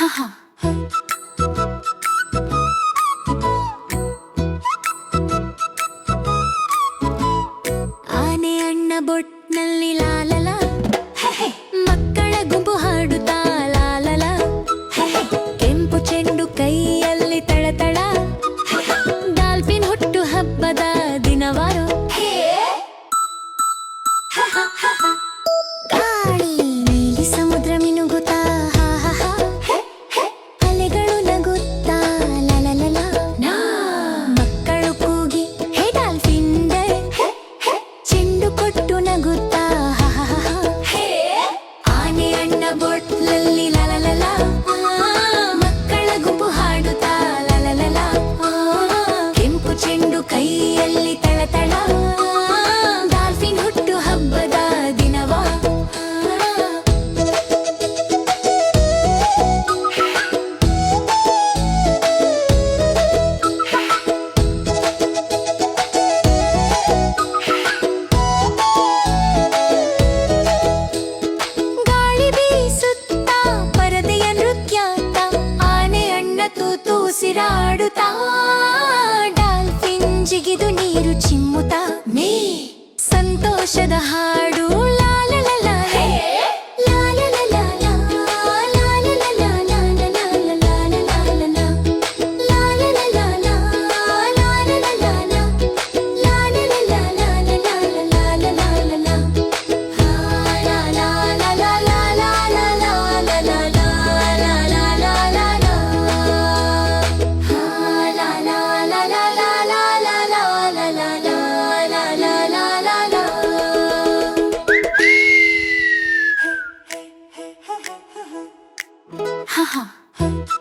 హహ. ಆನೆ ಅಣ್ಣ ಬೊಟ್ನಲ್ಲಿ ಲಾಲಲ ಮಕ್ಕಳ ಗುಂಪು ಹಾಡುತ್ತಾ ಲಾಲಲ ಕೆಂಪು ಚೆಂಡು ಕೈಯಲ್ಲಿ ತಳತಳ ಡಾಲ್ಫಿನ್ ಹುಟ್ಟು ಹಬ್ಬದ ದಿನವಾರು 殴った ಉಸಿರಾಡುತ್ತಾ ಡಾಲ್ಫಿನ್ ಜಿಗಿದು ನೀರು ಚಿಮ್ಮುತ್ತಾ? ಮೇ ಸಂತೋಷದ ಹಾಡು 哈哈。